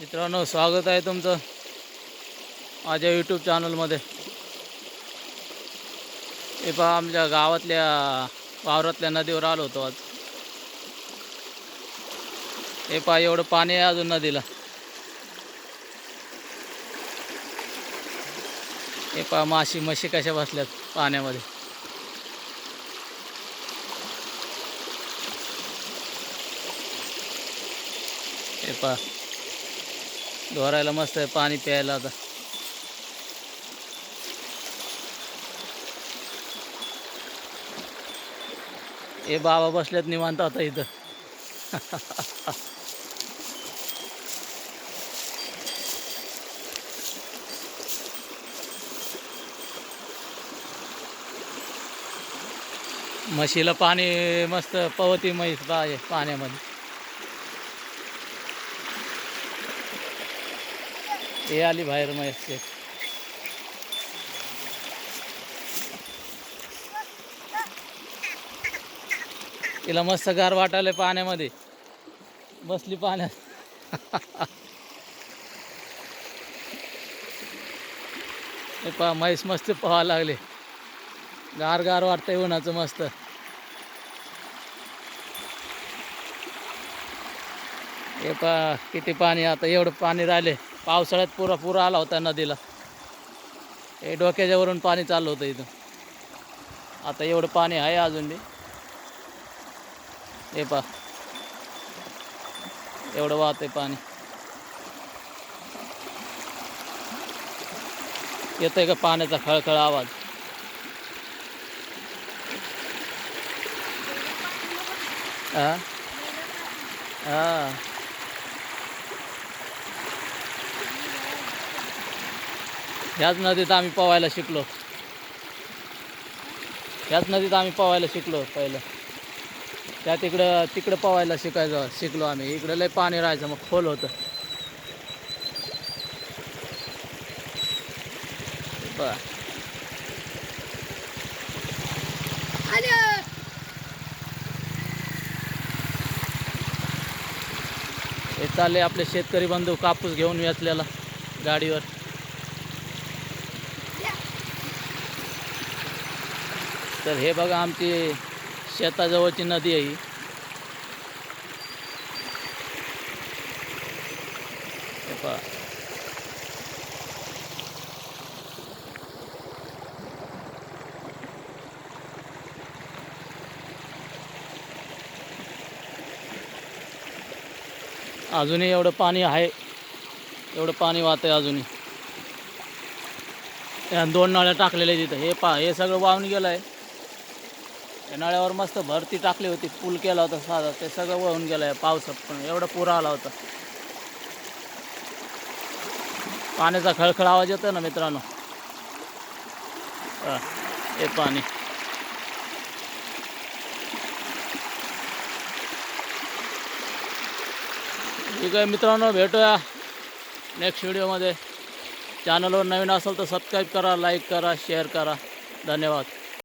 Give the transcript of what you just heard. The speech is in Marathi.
मित्रांनो स्वागत आहे तुमचं माझ्या यूट्यूब चॅनलमध्ये हे पहा आमच्या गावातल्या वावरातल्या नदीवर आलो होतो आज. हे पहा एवढं पाणी आहे अजून नदीला. हे पहा माशी म्हशी कशा बसल्यात पाण्यामध्ये. हे पहा. धोरायला मस्त आहे पाणी प्यायला आता. हे बाबा बसल्यात निवांत आता इथं. म्हशीला पाणी मस्त पवती म्हैस पाहिजे पाण्यामध्ये. हे आली बाहेर म्हैस ते. तिला मस्त गार वाटायला पाण्यामध्ये. बसली पाण्यात हे पहा म्हैस मस्त पोहा लागले. गार गार वाटतंय उन्हाचं मस्त. हे पहा किती पाणी आता एवढं पाणी राहिले. पावसाळ्यात पुरा पुरा आला होता नदीला. हे डोक्याच्या वरून पाणी चाललं होतं इथं. आता एवढं पाणी आहे अजून बी. हे पा एवढं वाहत आहे पाणी. येतोय का पाण्याचा खळखळ आवाज? हा? हा. ह्याच नदीत आम्ही पोवायला शिकलो. ह्याच नदीत आम्ही पोवायला शिकलो पहिलं. त्या तिकडं तिकडं पोवायला शिकायचं शिकलो आम्ही. इकडं लय पाणी राहायचं मग खोल होतं. बरं. हे चालले आपले शेतकरी बंधू कापूस घेऊन वेचलेला गाडीवर. तर हे बघा आमची शेताजवळची नदी आहे पहा. अजूनही एवढं पाणी आहे. एवढं पाणी वाहत आहे अजूनही दोन नळ्या टाकलेल्या आहेत तिथं हे पा हे सगळं वाहून गेलं आहे या नळ्यावर मस्त भरती टाकली होती. पूल केला होता साधा. ते सगळं वळून गेलं आहे पावसात. पण एवढा पूर आला होता. पाण्याचा खळखळ आवाज येतो ना मित्रांनो? हे पाणी. ठीक आहे मित्रांनो भेटूया नेक्स्ट व्हिडिओमध्ये चॅनलवर नवीन असेल तर सबस्क्राईब करा लाईक करा शेअर करा. धन्यवाद.